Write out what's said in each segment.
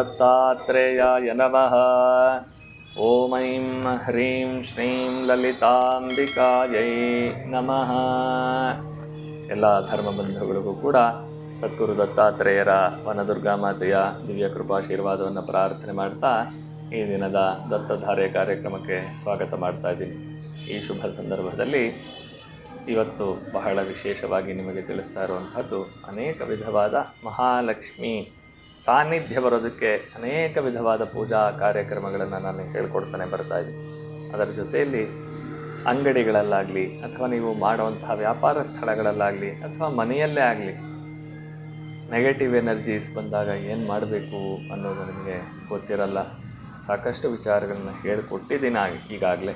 ದತ್ತಾತ್ರೇಯಾಯ ನಮಃ. ಓಂ ಐಂ ಹ್ರೀಂ ಶ್ರೀಂ ಲಲಿತಾಂಬಿಕಾಯೈ ನಮಃ. ಎಲ್ಲ ಧರ್ಮ ಬಂಧುಗಳಿಗೂ ಕೂಡ ಸದ್ಗುರು ದತ್ತಾತ್ರೇಯರ ವನದುರ್ಗಾ ಮಾತೆಯ ದಿವ್ಯ ಕೃಪಾಶೀರ್ವಾದವನ್ನು ಪ್ರಾರ್ಥನೆ ಮಾಡ್ತಾ ಈ ದಿನದ ದತ್ತಧಾರೆ ಕಾರ್ಯಕ್ರಮಕ್ಕೆ ಸ್ವಾಗತ ಮಾಡ್ತಾ ಇದ್ದೀನಿ. ಈ ಶುಭ ಸಂದರ್ಭದಲ್ಲಿ ಇವತ್ತು ಬಹಳ ವಿಶೇಷವಾಗಿ ನಿಮಗೆ ತಿಳಿಸ್ತಾ ಇರುವಂಥದ್ದು ಅನೇಕ ವಿಧವಾದ ಮಹಾಲಕ್ಷ್ಮಿ ಸಾನ್ನಿಧ್ಯ ಬರೋದಕ್ಕೆ ಅನೇಕ ವಿಧವಾದ ಪೂಜಾ ಕಾರ್ಯಕ್ರಮಗಳನ್ನು ನಾನು ಹೇಳ್ಕೊಡ್ತಾನೆ ಬರ್ತಾ ಇದ್ದೀನಿ. ಅದರ ಜೊತೆಯಲ್ಲಿ ಅಂಗಡಿಗಳಲ್ಲಾಗಲಿ ಅಥವಾ ನೀವು ಮಾಡುವಂತಹ ವ್ಯಾಪಾರ ಸ್ಥಳಗಳಲ್ಲಾಗಲಿ ಅಥವಾ ಮನೆಯಲ್ಲೇ ಆಗಲಿ ನೆಗೆಟಿವ್ ಎನರ್ಜೀಸ್ ಬಂದಾಗ ಏನು ಮಾಡಬೇಕು ಅನ್ನೋದು ನಿಮಗೆ ಗೊತ್ತಿರಲ್ಲ. ಸಾಕಷ್ಟು ವಿಚಾರಗಳನ್ನು ಹೇಳಿಕೊಟ್ಟಿದ್ದೀನಿ ಈಗಾಗಲೇ.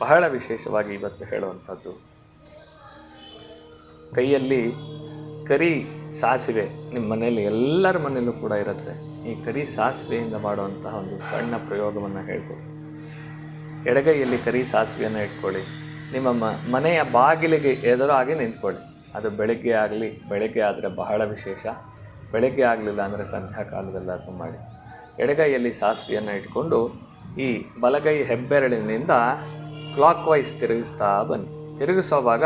ಬಹಳ ವಿಶೇಷವಾಗಿ ಇವತ್ತು ಹೇಳುವಂಥದ್ದು. ಕೈಯಲ್ಲಿ ಕರಿ ಸಾಸಿವೆ ನಿಮ್ಮ ಮನೆಯಲ್ಲಿ ಎಲ್ಲರ ಮನೆಯಲ್ಲೂ ಕೂಡ ಇರುತ್ತೆ. ಈ ಕರಿ ಸಾಸಿವೆಯಿಂದ ಮಾಡುವಂತಹ ಒಂದು ಸಣ್ಣ ಪ್ರಯೋಗವನ್ನು ಹೇಳ್ಕೊಡ್ತೀನಿ ಎಡಗೈಯಲ್ಲಿ ಕರಿ ಸಾಸಿವೆಯನ್ನು ಇಟ್ಕೊಳ್ಳಿ. ನಿಮ್ಮ ಮನೆಯ ಬಾಗಿಲಿಗೆ ಎದುರಾಗಿ ನಿಂತ್ಕೊಳ್ಳಿ. ಅದು ಬೆಳಗ್ಗೆ ಆಗಲಿ, ಬೆಳಗ್ಗೆ ಆದರೆ ಬಹಳ ವಿಶೇಷ. ಬೆಳಗ್ಗೆ ಆಗಲಿಲ್ಲ ಅಂದರೆ ಸಂಧ್ಯಾಕಾಲದಲ್ಲಾದರೂ ಮಾಡಿ. ಎಡಗೈಯಲ್ಲಿ ಸಾಸಿವೆಯನ್ನು ಇಟ್ಕೊಂಡು ಈ ಬಲಗೈ ಹೆಬ್ಬೆರಳಿನಿಂದ ಕ್ಲಾಕ್ ವೈಸ್ ತಿರುಗಿಸ್ತಾ ಬನ್ನಿ. ತಿರುಗಿಸೋವಾಗ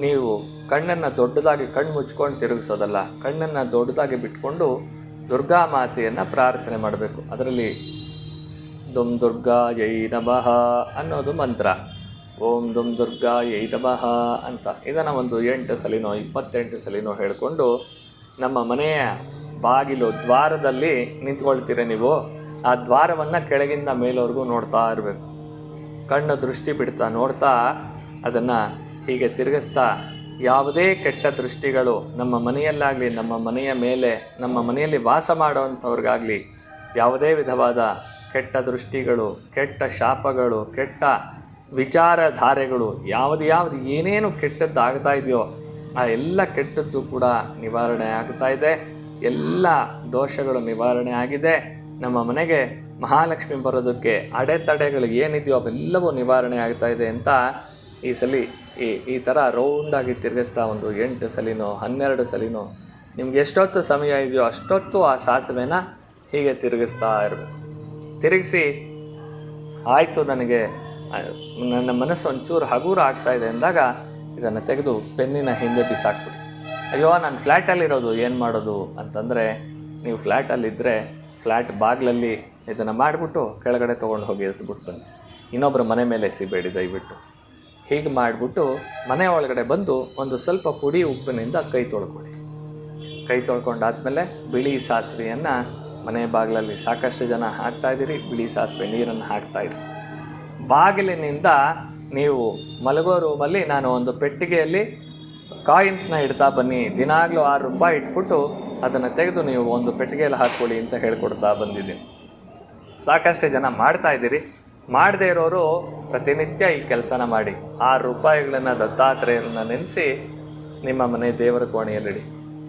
ನೀವು ಕಣ್ಣನ್ನು ದೊಡ್ಡದಾಗಿ ಕಣ್ಣು ಮುಚ್ಕೊಂಡು ತಿರುಗಿಸೋದಲ್ಲ, ಕಣ್ಣನ್ನು ದೊಡ್ಡದಾಗಿ ಬಿಟ್ಕೊಂಡು ದುರ್ಗಾ ಮಾತೆಯನ್ನು ಪ್ರಾರ್ಥನೆ ಮಾಡಬೇಕು. ಅದರಲ್ಲಿ ದುಮ್ ದುರ್ಗಾ ಯೈ ನಮಃ ಅನ್ನೋದು ಮಂತ್ರ. ಓಂ ದುಮ್ ದುರ್ಗಾ ಯೈ ನಮಃ ಅಂತ. ಇದನ್ನು ಒಂದು ಎಂಟು ಸಲಿನೋ, ಇಪ್ಪತ್ತೆಂಟು ಸಲಿನೋ ಹೇಳಿಕೊಂಡು ನಮ್ಮ ಮನೆಯ ಬಾಗಿಲು ದ್ವಾರದಲ್ಲಿ ನಿಂತ್ಕೊಳ್ತೀರ ನೀವು? ಆ ದ್ವಾರವನ್ನು ಕೆಳಗಿಂದ ಮೇಲವರೆಗೂ ನೋಡ್ತಾ ಇರಬೇಕು. ಕಣ್ಣು ದೃಷ್ಟಿ ಬಿಡ್ತಾ ನೋಡ್ತಾ ಅದನ್ನು ಹೀಗೆ ತಿರುಗಿಸ್ತಾ ಯಾವುದೇ ಕೆಟ್ಟ ದೃಷ್ಟಿಗಳು ನಮ್ಮ ಮನೆಯಲ್ಲಾಗಲಿ, ನಮ್ಮ ಮನೆಯ ಮೇಲೆ, ನಮ್ಮ ಮನೆಯಲ್ಲಿ ವಾಸ ಮಾಡುವಂಥವ್ರಿಗಾಗಲಿ ಯಾವುದೇ ವಿಧವಾದ ಕೆಟ್ಟ ದೃಷ್ಟಿಗಳು, ಕೆಟ್ಟ ಶಾಪಗಳು, ಕೆಟ್ಟ ವಿಚಾರಧಾರೆಗಳು, ಯಾವುದು ಯಾವುದು ಏನೇನು ಕೆಟ್ಟದ್ದು ಆಗ್ತಾ ಇದೆಯೋ ಆ ಎಲ್ಲ ಕೆಟ್ಟದ್ದು ಕೂಡ ನಿವಾರಣೆ ಆಗ್ತಾ ಇದೆ. ಎಲ್ಲ ದೋಷಗಳು ನಿವಾರಣೆ ಆಗಿದೆ. ನಮ್ಮ ಮನೆಗೆ ಮಹಾಲಕ್ಷ್ಮಿ ಬರೋದಕ್ಕೆ ಅಡೆತಡೆಗಳು ಏನಿದೆಯೋ ಅವೆಲ್ಲವೂ ನಿವಾರಣೆ ಆಗ್ತಾ ಇದೆ ಅಂತ ಈ ಸಲ ಈ ಈ ಥರ ರೌಂಡಾಗಿ ತಿರುಗಿಸ್ತಾ ಒಂದು ಎಂಟು ಸಲಿನೋ, ಹನ್ನೆರಡು ಸಲಿನೋ, ನಿಮ್ಗೆ ಎಷ್ಟೊತ್ತು ಸಮಯ ಇದೆಯೋ ಅಷ್ಟೊತ್ತು ಆ ಸಾಸಿವೆನ ಹೀಗೆ ತಿರುಗಿಸ್ತಾ ಇರಬೇಕು. ತಿರುಗಿಸಿ, ಆಯಿತು ನನಗೆ ನನ್ನ ಮನಸ್ಸು ಒಂಚೂರು ಹಗುರ ಆಗ್ತಾ ಇದೆ ಅಂದಾಗ ಇದನ್ನು ತೆಗೆದು ಪೆನ್ನಿನ ಹಿಂದೆ ಬಿಸಾಕ್ಬಿಡಿ. ಅಯ್ಯೋ, ನಾನು ಫ್ಲ್ಯಾಟಲ್ಲಿರೋದು ಏನು ಮಾಡೋದು ಅಂತಂದರೆ, ನೀವು ಫ್ಲ್ಯಾಟಲ್ಲಿದ್ದರೆ ಫ್ಲ್ಯಾಟ್ ಬಾಗಿಲಲ್ಲಿ ಇದನ್ನು ಮಾಡಿಬಿಟ್ಟು ಕೆಳಗಡೆ ತೊಗೊಂಡು ಹೋಗಿ ಎಸ್ದುಬಿಟ್ಟು ಬನ್ನಿ. ಇನ್ನೊಬ್ಬರ ಮನೆ ಮೇಲೆ ಎಸಿಬೇಡಿ ದಯವಿಟ್ಟು. ಹೀಗೆ ಮಾಡಿಬಿಟ್ಟು ಮನೆ ಒಳಗಡೆ ಬಂದು ಒಂದು ಸ್ವಲ್ಪ ಪುಡಿ ಉಪ್ಪಿನಿಂದ ಕೈ ತೊಳ್ಕೊಳ್ಳಿ. ಕೈ ತೊಳ್ಕೊಂಡಾದ್ಮೇಲೆ ಬಿಳಿ ಸಾಸಿವೆಯನ್ನು ಮನೆ ಬಾಗಿಲಲ್ಲಿ ಸಾಕಷ್ಟು ಜನ ಹಾಕ್ತಾ ಇದ್ದೀರಿ. ಬಿಳಿ ಸಾಸಿವೆ ನೀರನ್ನು ಹಾಕ್ತಾ ಇರಿ. ಬಾಗಿಲಿನಿಂದ ನೀವು ಮಲಗೋ ರೂಮಲ್ಲಿ ನಾನು ಒಂದು ಪೆಟ್ಟಿಗೆಯಲ್ಲಿ ಕಾಯಿನ್ಸ್ನ ಇಡ್ತಾ ಬನ್ನಿ. ದಿನಾಗಲೂ ಆರು ರೂಪಾಯಿ ಇಟ್ಬಿಟ್ಟು ಅದನ್ನು ತೆಗೆದು ನೀವು ಒಂದು ಪೆಟ್ಟಿಗೆಯಲ್ಲಿ ಹಾಕ್ಕೊಳ್ಳಿ ಅಂತ ಹೇಳ್ಕೊಡ್ತಾ ಬಂದಿದ್ದೀನಿ. ಸಾಕಷ್ಟು ಜನ ಮಾಡ್ತಾ ಇದ್ದೀರಿ. ಮಾಡದೇ ಇರೋರು ಪ್ರತಿನಿತ್ಯ ಈ ಕೆಲಸನ ಮಾಡಿ. ಆರು ರೂಪಾಯಿಗಳನ್ನು ದತ್ತಾತ್ರೇಯರನ್ನ ನೆನೆಸಿ ನಿಮ್ಮ ಮನೆ ದೇವರ ಕೋಣೆಯಲ್ಲಿಡಿ.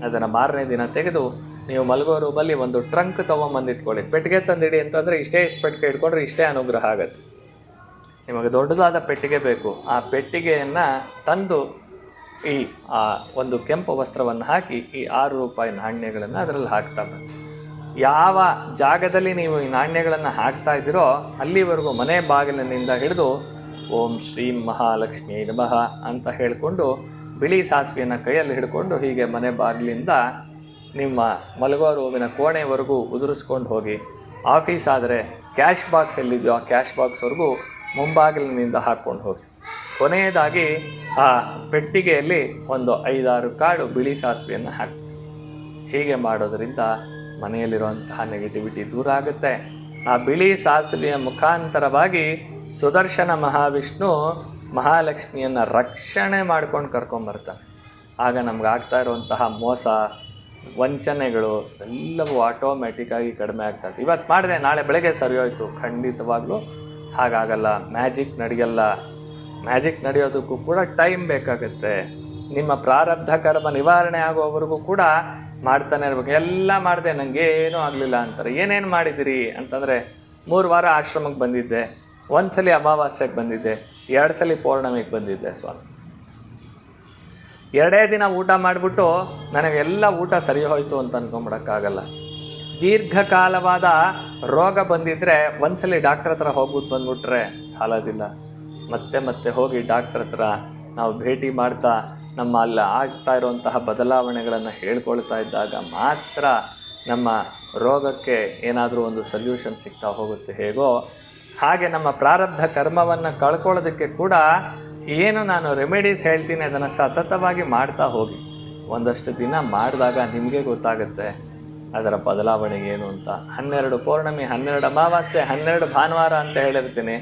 ಅದನ್ನು ಮಾರನೇ ದಿನ ತೆಗೆದು ನೀವು ಮಲಗೋ ರೂಮಲ್ಲಿ ಒಂದು ಟ್ರಂಕ್ ತೊಗೊಂಬಂದಿಟ್ಕೊಳ್ಳಿ. ಪೆಟ್ಟಿಗೆ ತಂದಿಡಿ ಅಂತಂದರೆ ಇಷ್ಟೇ ಇಷ್ಟು ಪೆಟ್ಟಿಗೆ ಇಟ್ಕೊಂಡ್ರೆ ಇಷ್ಟೇ ಅನುಗ್ರಹ ಆಗತ್ತೆ. ನಿಮಗೆ ದೊಡ್ಡದಾದ ಪೆಟ್ಟಿಗೆ ಬೇಕು. ಆ ಪೆಟ್ಟಿಗೆಯನ್ನು ತಂದು ಈ, ಆ ಒಂದು ಕೆಂಪು ವಸ್ತ್ರವನ್ನು ಹಾಕಿ ಈ ಆರು ರೂಪಾಯಿ ನಾಣ್ಯಗಳನ್ನು ಅದರಲ್ಲಿ ಹಾಕ್ತಾ ಬನ್ನಿ. ಯಾವ ಜಾಗದಲ್ಲಿ ನೀವು ಈ ನಾಣ್ಯಗಳನ್ನು ಹಾಕ್ತಾ ಇದ್ದೀರೋ ಅಲ್ಲಿವರೆಗೂ ಮನೆ ಬಾಗಿಲಿನಿಂದ ಹಿಡಿದು ಓಂ ಶ್ರೀ ಮಹಾಲಕ್ಷ್ಮೀ ನಮಃ ಅಂತ ಹೇಳಿಕೊಂಡು ಬಿಳಿ ಸಾಸಿವೆಯನ್ನು ಕೈಯಲ್ಲಿ ಹಿಡ್ಕೊಂಡು ಹೀಗೆ ಮನೆ ಬಾಗಿಲಿಂದ ನಿಮ್ಮ ಮಲಗೋ ರೂಮಿನ ಕೋಣೆವರೆಗೂ ಉದುರಿಸ್ಕೊಂಡು ಹೋಗಿ. ಆಫೀಸ್ ಆದರೆ ಕ್ಯಾಶ್ ಬಾಕ್ಸ್ ಎಲ್ಲಿದೆಯೋ ಆ ಕ್ಯಾಶ್ ಬಾಕ್ಸ್ವರೆಗೂ ಮುಂಬಾಗಿಲಿನಿಂದ ಹಾಕ್ಕೊಂಡು ಹೋಗಿ. ಕೊನೆಯದಾಗಿ ಆ ಪೆಟ್ಟಿಗೆಯಲ್ಲಿ ಒಂದು ಐದಾರು ಕಾಡು ಬಿಳಿ ಸಾಸಿವೆಯನ್ನು ಹಾಕಿ ಹೀಗೆ ಮಾಡೋದರಿಂದ ಮನೆಯಲ್ಲಿರುವಂತಹ ನೆಗೆಟಿವಿಟಿ ದೂರ ಆಗುತ್ತೆ. ಆ ಬಿಳಿ ಸಾಸಿವೆಯ ಮುಖಾಂತರವಾಗಿ ಸುದರ್ಶನ ಮಹಾವಿಷ್ಣು ಮಹಾಲಕ್ಷ್ಮಿಯನ್ನು ರಕ್ಷಣೆ ಮಾಡ್ಕೊಂಡು ಕರ್ಕೊಂಬರ್ತಾನೆ ಆಗ ನಮ್ಗೆ ಆಗ್ತಾ ಇರುವಂತಹ ಮೋಸ, ವಂಚನೆಗಳು ಎಲ್ಲವೂ ಆಟೋಮೆಟಿಕ್ಕಾಗಿ ಕಡಿಮೆ ಆಗ್ತದೆ ಇವತ್ತು ಮಾಡಿದೆ, ನಾಳೆ ಬೆಳಗ್ಗೆ ಸರಿ ಹೋಯಿತು. ಖಂಡಿತವಾಗ್ಲೂ ಹಾಗಾಗಲ್ಲ. ಮ್ಯಾಜಿಕ್ ನಡೆಯಲ್ಲ. ಮ್ಯಾಜಿಕ್ ನಡೆಯೋದಕ್ಕೂ ಕೂಡ ಟೈಮ್ ಬೇಕಾಗುತ್ತೆ. ನಿಮ್ಮ ಪ್ರಾರಬ್ಧ ಕರ್ಮ ನಿವಾರಣೆ ಆಗುವವರೆಗೂ ಕೂಡ ಮಾಡ್ತಾನೆ ಇರ್ಬೇಕು. ಎಲ್ಲ ಮಾಡಿದೆ ನನಗೆ ಏನೂ ಆಗಲಿಲ್ಲ ಅಂತಾರೆ. ಏನೇನು ಮಾಡಿದಿರಿ ಅಂತಂದರೆ, ಮೂರು ವಾರ ಆಶ್ರಮಕ್ಕೆ ಬಂದಿದ್ದೆ. ಒಂದು ಸಲ ಅಮಾವಾಸ್ಯೆಗೆ ಬಂದಿದ್ದೆ. ಎರಡು ಸಲ ಪೌರ್ಣಮಿಗೆ ಬಂದಿದ್ದೆ ಸ್ವಾಮಿ. ಎರಡೇ ದಿನ ಊಟ ಮಾಡಿಬಿಟ್ಟು ನನಗೆಲ್ಲ ಊಟ ಸರಿ ಹೋಯಿತು ಅಂತ ಅನ್ಕೊಂಬಿಡೋಕ್ಕಾಗಲ್ಲ. ದೀರ್ಘಕಾಲವಾದ ರೋಗ ಬಂದಿದ್ದರೆ ಒಂದು ಸಲ ಡಾಕ್ಟ್ರ್ ಹತ್ರ ಹೋಗ್ಬಿಟ್ಟು ಬಂದ್ಬಿಟ್ರೆ ಸಾಲೋದಿಲ್ಲ. ಮತ್ತೆ ಮತ್ತೆ ಹೋಗಿ ಡಾಕ್ಟ್ರ್ ಹತ್ರ ನಾವು ಭೇಟಿ ಮಾಡ್ತಾ ನಮ್ಮ ಅಲ್ಲಿ ಆಗ್ತಾ ಇರುವಂತಹ ಬದಲಾವಣೆಗಳನ್ನು ಹೇಳ್ಕೊಳ್ತಾ ಇದ್ದಾಗ ಮಾತ್ರ ನಮ್ಮ ರೋಗಕ್ಕೆ ಏನಾದರೂ ಒಂದು ಸೊಲ್ಯೂಷನ್ ಸಿಗ್ತಾ ಹೋಗುತ್ತೆ ಹೇಗೋ. ಹಾಗೆ ನಮ್ಮ ಪ್ರಾರಬ್ಧ ಕರ್ಮವನ್ನು ಕಳ್ಕೊಳ್ಳೋದಕ್ಕೆ ಕೂಡ ಏನು ನಾನು ರೆಮಿಡೀಸ್ ಹೇಳ್ತೀನಿ ಅದನ್ನು ಸತತವಾಗಿ ಮಾಡ್ತಾ ಹೋಗಿ. ಒಂದಷ್ಟು ದಿನ ಮಾಡಿದಾಗ ನಿಮಗೆ ಗೊತ್ತಾಗುತ್ತೆ ಅದರ ಬದಲಾವಣೆ ಏನು ಅಂತ. ಹನ್ನೆರಡು ಪೌರ್ಣಮಿ, ಹನ್ನೆರಡು ಅಮಾವಾಸ್ಯೆ, ಹನ್ನೆರಡು ಭಾನುವಾರ ಅಂತ ಹೇಳಿರ್ತೀನಿ.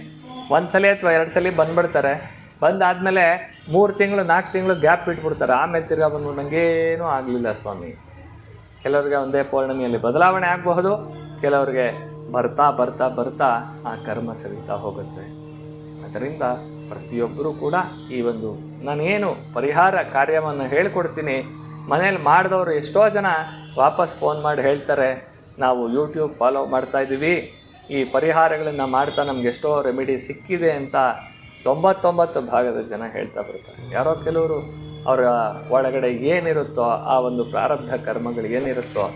ಒಂದು ಸಲ ಅಥವಾ ಎರಡು ಸಲ ಬಂದ್ಬಿಡ್ತಾರೆ. ಬಂದಾದಮೇಲೆ ಮೂರು ತಿಂಗಳು, ನಾಲ್ಕು ತಿಂಗಳು ಗ್ಯಾಪ್ ಬಿಟ್ಬಿಡ್ತಾರೆ. ಆಮೇಲೆ ತಿರ್ಗಾ ಬಂದ್ಬಿಟ್ಟು ನನಗೇನೂ ಆಗಲಿಲ್ಲ ಸ್ವಾಮಿ. ಕೆಲವರಿಗೆ ಒಂದೇ ಪೌರ್ಣಮಿಯಲ್ಲಿ ಬದಲಾವಣೆ ಆಗಬಹುದು, ಕೆಲವ್ರಿಗೆ ಬರ್ತಾ ಬರ್ತಾ ಬರ್ತಾ ಆ ಕರ್ಮ ಸರಿತಾ ಹೋಗುತ್ತೆ. ಅದರಿಂದ ಪ್ರತಿಯೊಬ್ಬರೂ ಕೂಡ ಈ ಒಂದು ನಾನೇನು ಪರಿಹಾರ ಕಾರ್ಯವನ್ನು ಹೇಳ್ಕೊಡ್ತೀನಿ, ಮನೇಲಿ ಮಾಡಿದವರು ಎಷ್ಟೋ ಜನ ವಾಪಸ್ ಫೋನ್ ಮಾಡಿ ಹೇಳ್ತಾರೆ, ನಾವು ಯೂಟ್ಯೂಬ್ ಫಾಲೋ ಮಾಡ್ತಾ ಇದ್ದೀವಿ, ಈ ಪರಿಹಾರಗಳನ್ನು ಮಾಡ್ತಾ ನಮ್ಗೆ ಎಷ್ಟೋ ರೆಮಿಡಿ ಸಿಕ್ಕಿದೆ ಅಂತ ತೊಂಬತ್ತೊಂಬತ್ತು ಭಾಗದ ಜನ ಹೇಳ್ತಾ ಬರ್ತಾರೆ. ಯಾರೋ ಕೆಲವರು ಅವರ ಒಳಗಡೆ ಏನಿರುತ್ತೋ ಆ ಒಂದು ಪ್ರಾರಬ್ಧ ಕರ್ಮಗಳು ಏನಿರುತ್ತೋ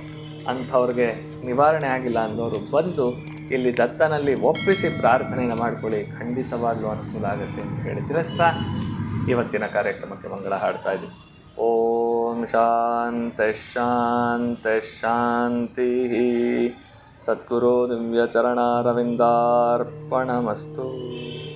ಅಂಥವ್ರಿಗೆ ನಿವಾರಣೆ ಆಗಿಲ್ಲ ಅನ್ನೋರು ಬಂದು ಇಲ್ಲಿ ದತ್ತನಲ್ಲಿ ಒಪ್ಪಿಸಿ ಪ್ರಾರ್ಥನೆಯನ್ನು ಮಾಡ್ಕೊಳ್ಳಿ. ಖಂಡಿತವಾಗ್ಲೂ ಅನುಕೂಲ ಆಗುತ್ತೆ ಅಂತ ಹೇಳಿ ತಿಳಿಸ್ತಾ ಇವತ್ತಿನ ಕಾರ್ಯಕ್ರಮಕ್ಕೆ ಮಂಗಳ ಹಾಡ್ತಾ ಇದ್ದೀವಿ ಓಂ ಶಾಂತ ಶಾಂತ ಶಾಂತಿ. ಸದ್ಗುರು ದಿವ್ಯಚರಣಾರವಿಂದಾರ್ಪಣಮಸ್ತು.